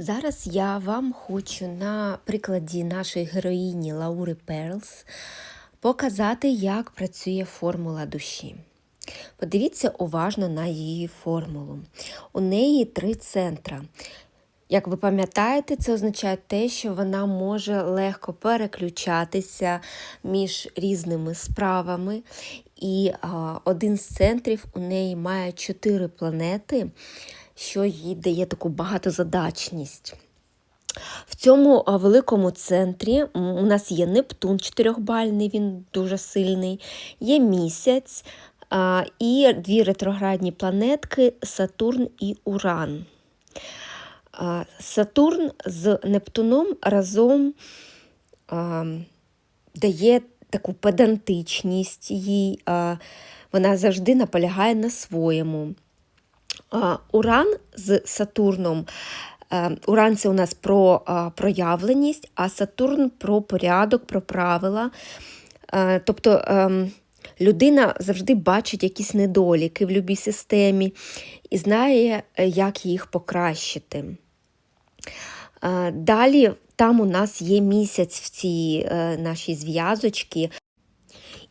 Зараз я вам хочу на прикладі нашої героїні Лаури Перлс показати, як працює формула душі. Подивіться уважно на її формулу. У неї три центра. Як ви пам'ятаєте, це означає те, що вона може легко переключатися між різними справами. І а, один з центрів у неї має чотири планети, що їй дає таку багатозадачність. В цьому великому центрі у нас є Нептун чотирьохбальний, він дуже сильний, є місяць і дві ретроградні планетки Сатурн і Уран. Сатурн з Нептуном разом дає таку педантичність їй, вона завжди наполягає на своєму. Уран з Сатурном. е, Уран це у нас про проявленість, а Сатурн про порядок, про правила. Е, Тобто ем, людина завжди бачить якісь недоліки в любій системі і знає, е, як їх покращити. Далі там у нас є місяць в цій нашій зв'язочці.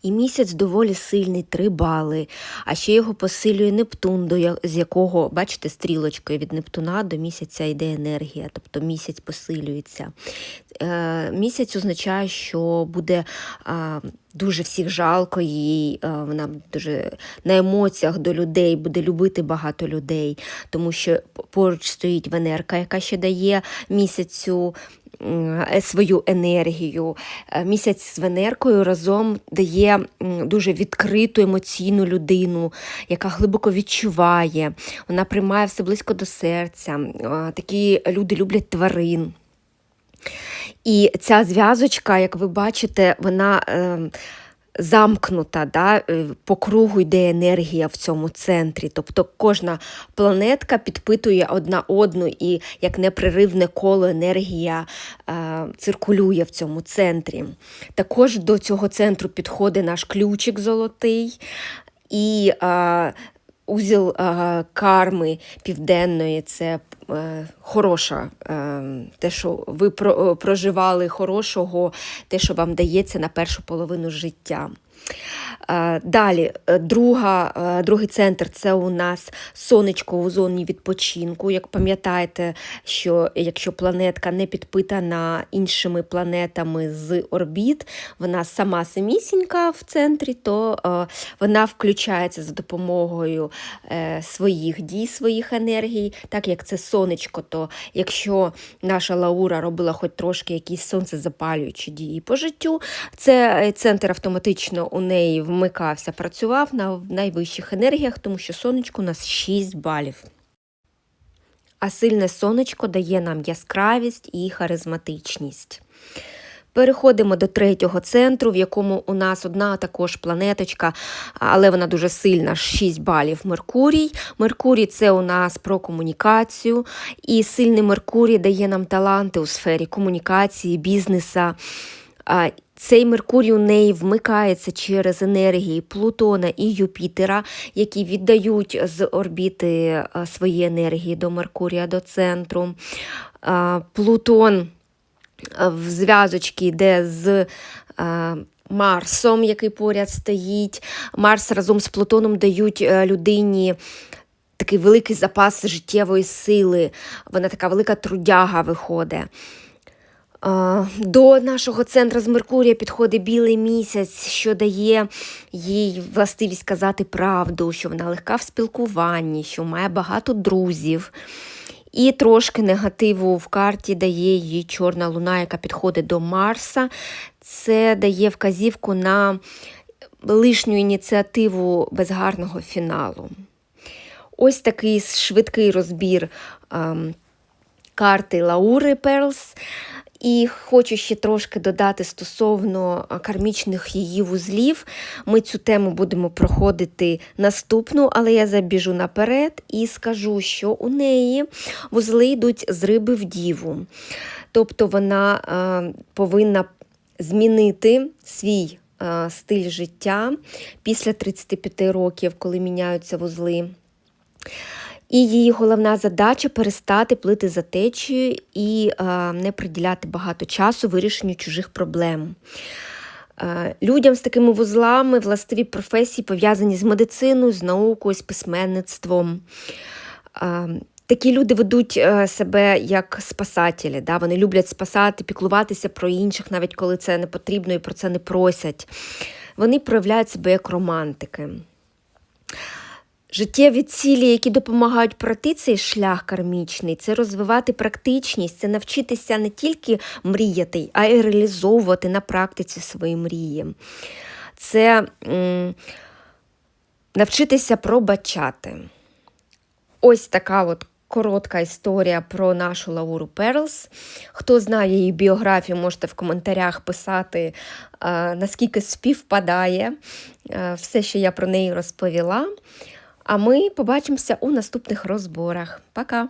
І місяць доволі сильний, 3 бали. А ще його посилює Нептун, до я- з якого, бачите, стрілочкою від Нептуна до місяця йде енергія, тобто місяць посилюється. Е, місяць означає, що буде дуже всіх жалко їй, вона дуже на емоціях до людей, буде любити багато людей, тому що поруч стоїть Венерка, яка ще дає місяцю свою енергію. Е, Місяць з Венеркою разом дає дуже відкриту емоційну людину, яка глибоко відчуває, вона приймає все близько до серця. Е, Такі люди люблять тварин. І ця зв'язочка, як ви бачите, вона е, замкнута, да? е, по кругу йде енергія в цьому центрі. Тобто кожна планетка підпитує одна одну, і як непреривне коло енергія е, циркулює в цьому центрі. Також до цього центру підходить наш ключик золотий. І е, узіл карми південної це е, хороша, е, те, що ви про, е, проживали хорошого, те, що вам дається на першу половину життя. Е, Далі, е, друга, е, другий центр це у нас сонечко у зоні відпочинку. Як пам'ятаєте, що якщо планетка не підпитана іншими планетами з орбіт, вона сама самісінька в центрі, то вона включається за допомогою своїх дій, своїх енергій. Так як це сонечко, то якщо наша Лаура робила хоч трошки якісь сонцезапалюючі дії по життю, це центр автоматично у неї вмикався, працював на найвищих енергіях, тому що сонечко у нас 6 балів. А сильне сонечко дає нам яскравість і харизматичність. Переходимо до третього центру, в якому у нас одна також планеточка, але вона дуже сильна, 6 балів Меркурій. Меркурій це у нас про комунікацію, і сильний Меркурій дає нам таланти у сфері комунікації, бізнеса. Цей Меркурій у неї вмикається через енергії Плутона і Юпітера, які віддають з орбіти свої енергії до Меркурія, до центру. Плутон в зв'язочці йде з Марсом, який поряд стоїть. Марс разом з Плутоном дають е, людині. Такий великий запас життєвої сили, вона така велика трудяга виходить. До нашого центру з Меркурія підходить білий місяць, що дає їй властивість казати правду, що вона легка в спілкуванні, що має багато друзів. І трошки негативу в карті дає їй чорна луна, яка підходить до Марса. Це дає вказівку на лишню ініціативу без гарного фіналу. Ось такий швидкий розбір ем, карти Лаури Перлс. І хочу ще трошки додати стосовно кармічних її вузлів. Ми цю тему будемо проходити наступну, але я забіжу наперед і скажу, що у неї вузли йдуть з риби в діву. Тобто вона повинна змінити свій стиль життя після 35 років, коли міняються вузли. І її головна задача перестати плити за течією і е, не приділяти багато часу вирішенню чужих проблем. Е, Людям з такими вузлами властиві професії пов'язані з медициною, з наукою, з письменництвом. Е, Такі люди ведуть е, себе як спасателі. Да? Вони люблять спасати, піклуватися про інших, навіть коли це не потрібно і про це не просять. Вони проявляють себе як романтики. Життєві цілі, які допомагають пройти цей шлях кармічний, це розвивати практичність, це навчитися не тільки мріяти, а й реалізовувати на практиці свої мрії. Це м, навчитися пробачати. Ось така от коротка історія про нашу Лауру Перлс. Хто знає її біографію, можете в коментарях писати, наскільки співпадає все, що я про неї розповіла. А ми побачимося у наступних розборах. Пока!